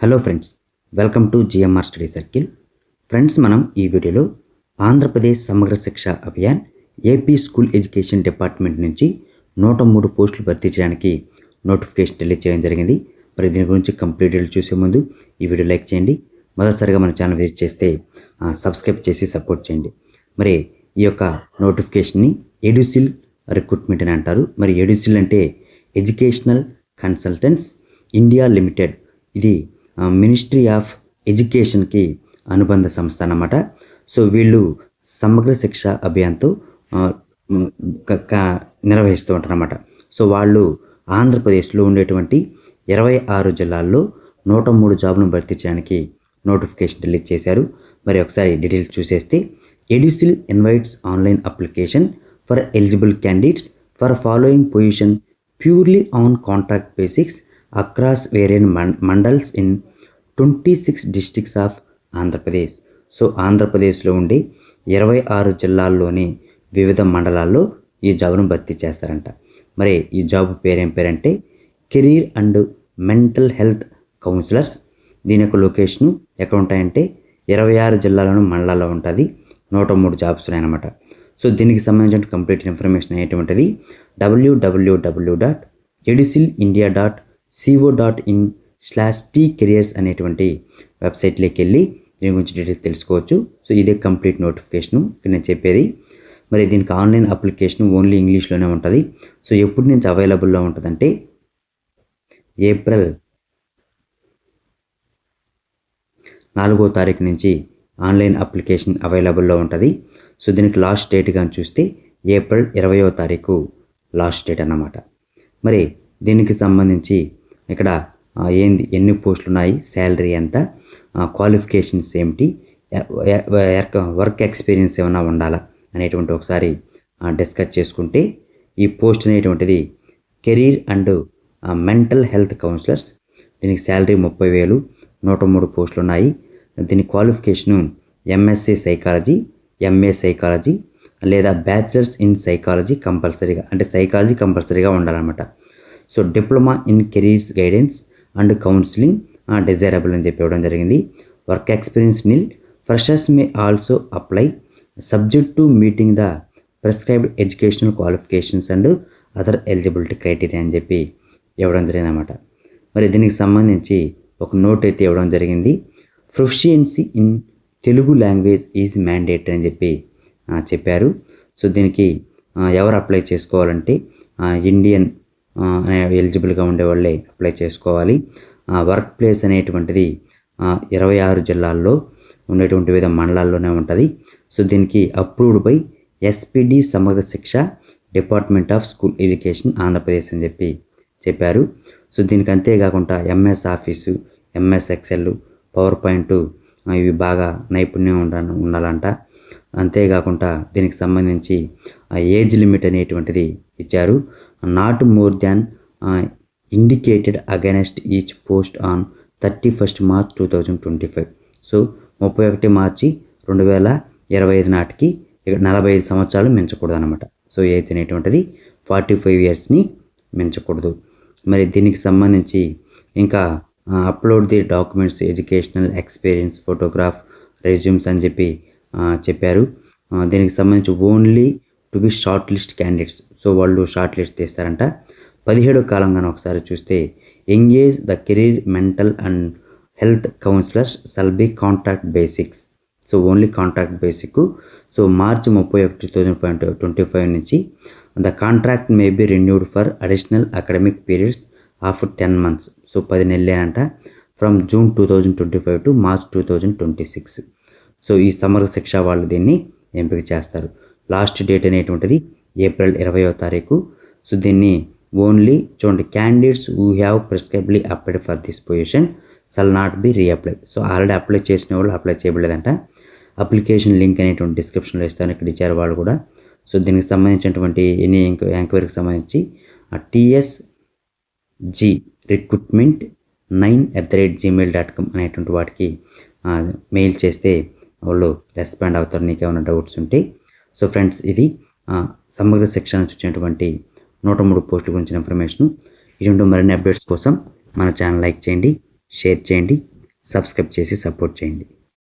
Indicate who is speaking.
Speaker 1: Hello friends welcome to GMR study circle friends మనం ఈ వీడియోలో Andhra Pradesh Samagra Shiksha Abhiyan AP school education department నుంచి నూట మూడు పోస్టులు భర్తీ చేయడానికి నోటిఫికేషన్ రిలీజ్ చేయడం జరిగింది. మరి దీని గురించి కంప్లీట్ చూసే ముందు ఈ వీడియో లైక్ చేయండి. మొదటిసారిగా మన ఛానల్ విజిట్ చేస్తే ఆ, సబ్స్క్రైబ్ చేసి సపోర్ట్ చేయండి. మరి ఈ యొక్క నోటిఫికేషన్ని ఎడ్యుసిల్ రిక్రూట్మెంట్ అని అంటారు. మరి ఎడ్యుసిల్ అంటే ఎడ్యుకేషనల్ కన్సల్టెంట్స్ ఇండియా లిమిటెడ్ ఇది మినిస్ట్రీ ఆఫ్ ఎడ్యుకేషన్కి అనుబంధ సంస్థ అన్నమాట. సో వీళ్ళు సమగ్ర శిక్ష అభియాన్తో నిర్వహిస్తూ ఉంటారన్నమాట. సో వాళ్ళు ఆంధ్రప్రదేశ్లో ఉండేటువంటి ఇరవై ఆరు జిల్లాల్లో నూట మూడు జాబులను భర్తీ చేయడానికి నోటిఫికేషన్ రిలీజ్ చేశారు. మరి ఒకసారి details చూసేస్తే EdCIL invites online application for eligible candidates for following position purely on contract basics across various mandals in twenty six districts of Andhra Pradesh so ఆంధ్రప్రదేశ్లో ఉండే ఇరవై ఆరు జిల్లాల్లోని వివిధ మండలాల్లో ఈ జాబ్ను భర్తీ చేస్తారంట. మరి ఈ జాబ్ పేరేం పేరంటే career and mental health counsellors. దీని యొక్క లొకేషను ఎక్కడ ఉంటాయంటే ఇరవై ఆరు జిల్లాలను మండలాల్లో ఉంటుంది. నూట మూడు జాబ్స్ ఉన్నాయన్నమాట. సో దీనికి సంబంధించిన కంప్లీట్ ఇన్ఫర్మేషన్ అనేటువంటిది W W W dot EdCIL India dot C O dot in slash T careers అనేటువంటి వెబ్సైట్లోకి వెళ్ళి దీని గురించి డీటెయిల్స్ తెలుసుకోవచ్చు. సో ఇదే కంప్లీట్ నోటిఫికేషను ఇక్కడ నేను చెప్పేది. మరి దీనికి ఆన్లైన్ అప్లికేషన్ ఓన్లీ ఇంగ్లీష్లోనే ఉంటుంది. సో ఎప్పుడు నుంచి అవైలబుల్లో ఉంటుందంటే ఏప్రిల్ నాలుగో తారీఖు నుంచి ఆన్లైన్ అప్లికేషన్ అవైలబుల్లో ఉంటుంది. సో దీనికి లాస్ట్ డేట్ కానీ చూస్తే ఏప్రిల్ ఇరవయో తారీఖు లాస్ట్ డేట్ అన్నమాట. మరి దీనికి సంబంధించి ఇక్కడ ఏంది ఎన్ని పోస్టులు ఉన్నాయి శాలరీ ఎంత క్వాలిఫికేషన్స్ ఏమిటి వర్క్ ఎక్స్పీరియన్స్ ఏమైనా ఉండాలా అనేటువంటి ఒకసారి డిస్కస్ చేసుకుంటే ఈ పోస్ట్ అనేటువంటిది career and mental health counsellors దీనికి శాలరీ ముప్పై వేలు నూట మూడు పోస్టులు ఉన్నాయి దీని qualification MSc psychology MA psychology లేదా బ్యాచిలర్స్ ఇన్ సైకాలజీ కంపల్సరీగా అంటే సైకాలజీ కంపల్సరీగా ఉండాలన్నమాట. So diploma in careers guidance and counselling desirable అని చెప్పి ఇవ్వడం జరిగింది. Work experience nil freshers may also apply subject to meeting the prescribed educational qualifications and other eligibility criteria అని చెప్పి ఇవ్వడం జరిగింది అనమాట మరి దీనికి సంబంధించి ఒక నోట్ అయితే ఇవ్వడం జరిగింది. Proficiency in Telugu language is mandate అని చెప్పి చెప్పారు. సో దీనికి ఎవరు అప్లై చేసుకోవాలంటే ఇండియన్ ఎలిజిబుల్గా ఉండే వాళ్ళే అప్లై చేసుకోవాలి. ఆ, వర్క్ ప్లేస్ అనేటువంటిది ఇరవై ఆరు జిల్లాల్లో ఉండేటువంటి వివిధ మండలాల్లోనే ఉంటుంది. సో దీనికి approved by SPD Samagra Shiksha department of school education Andhra Pradesh అని చెప్పి చెప్పారు. సో దీనికి అంతేకాకుండా MS office MS excel PowerPoint ఇవి బాగా నైపుణ్యం ఉండ ఉండాలంట. అంతేకాకుండా దీనికి సంబంధించి ఏజ్ లిమిట్ అనేటువంటిది ఇచ్చారు. Not more than indicated against each post on thirty first March two thousand twenty five so ముప్పై ఒకటి మార్చి రెండు వేల ఇరవై ఐదు నాటికి నలభై ఐదు సంవత్సరాలు మించకూడదు అనమాట సో ఏజ్ అనేటువంటిది ఫార్టీ ఫైవ్ ఇయర్స్ని మించకూడదు. మరి దీనికి సంబంధించి ఇంకా upload the documents educational experience photograph resumes అని చెప్పి చెప్పారు. దీనికి సంబంధించి only to be short list candidates so వాళ్ళు షార్ట్ లిస్ట్ తీస్తారంట పదిహేడో కాలంగా ఒకసారి చూస్తే engage the career mental and health counsellors shall be contract basics so only contract basic so మార్చి ముప్పై ఒకటి two thousand five twenty five నుంచి the contract may be renewed for additional academic periods of ten months so పది నెలలే అంట. From June two thousand twenty five to March two thousand twenty six so ఈ సమగ్ర శిక్ష వాళ్ళు దీన్ని ఎంపిక చేస్తారు. లాస్ట్ డేట్ అనేటువంటిది ఏప్రిల్ ఇరవయో తారీఖు. సో దీన్ని ఓన్లీ చూడండి candidates who have previously applied for this position shall not be reapplied so already apply చేసిన వాళ్ళు అప్లై చేయబడలేదంట. అప్లికేషన్ లింక్ అనేటువంటి డిస్క్రిప్షన్లో ఇస్తాను ఇక్కడ ఇచ్చారు వాళ్ళు కూడా. సో దీనికి సంబంధించినటువంటి ఎన్ని ఎంక్వైరీకి సంబంధించి TS G recruitment nine at the rate Gmail dot com అనేటువంటి వాటికి మెయిల్ చేస్తే వాళ్ళు రెస్పాండ్ అవుతారు. నీకేమైనా డౌట్స్ ఉంటే సో ఫ్రెండ్స్ ఇది ఆ, సమగ్ర శిక్షణ వచ్చినటువంటి నూట మూడు పోస్టుల గురించిన ఇన్ఫర్మేషన్ ఇటువంటి మరిన్ని అప్డేట్స్ కోసం మన ఛానల్ లైక్ చేయండి షేర్ చేయండి సబ్స్క్రైబ్ చేసి సపోర్ట్ చేయండి.